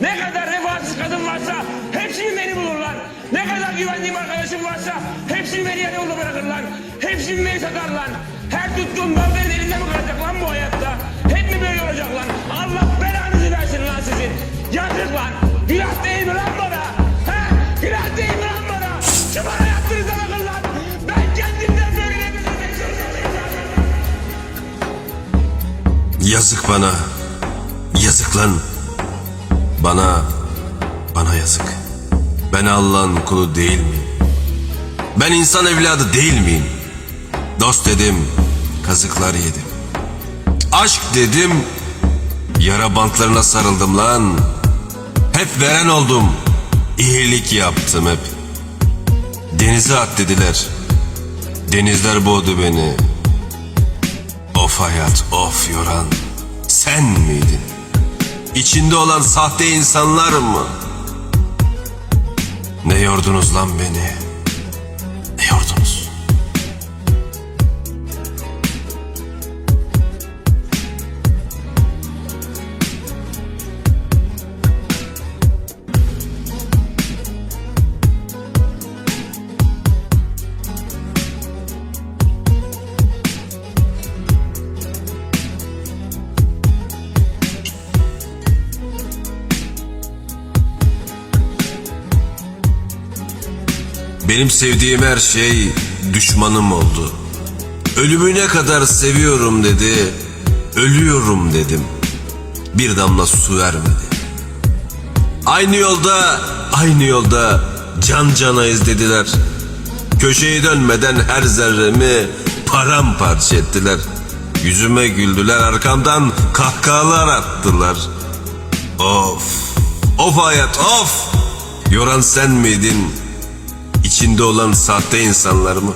Ne kadar vefasız kadın varsa hepsini beni bulurlar. Ne kadar güvendiğim arkadaşım varsa hepsini beni yarı yolda bırakırlar. Hepsini beni satarlar. Her tuttuğum dal benim elimde mi kalacak lan bu hayatta? Hep mi böyle olacak lan? Allah belanızı versin lan sizin. Yazık lan. Günah değil mi lan bana? He? Günah değil mi lan bana? Şu bana yaptığınıza bakın lan. Ben kendimden böyle zorundayım. Yazık bana. Yazık lan. Bana, bana yazık. Ben Allah'ın kulu değil miyim? Ben insan evladı değil miyim? Dost dedim, kazıklar yedim. Aşk dedim, yara bantlarına sarıldım lan. Hep veren oldum, iyilik yaptım hep. Denize at dediler. Denizler boğdu beni. Of hayat, of yoran. Sen miydin? İçinde olan sahte insanlar mı? Ne yordunuz lan beni? Benim sevdiğim her şey düşmanım oldu. Ölümüne kadar seviyorum dedi. Ölüyorum dedim. Bir damla su vermedi. Aynı yolda, aynı yolda can canayız dediler. Köşeyi dönmeden her zerremi paramparça ettiler. Yüzüme güldüler arkamdan kahkahalar attılar. Of, of hayat of. Yoran sen miydin? İçinde olan sahte insanlar mı?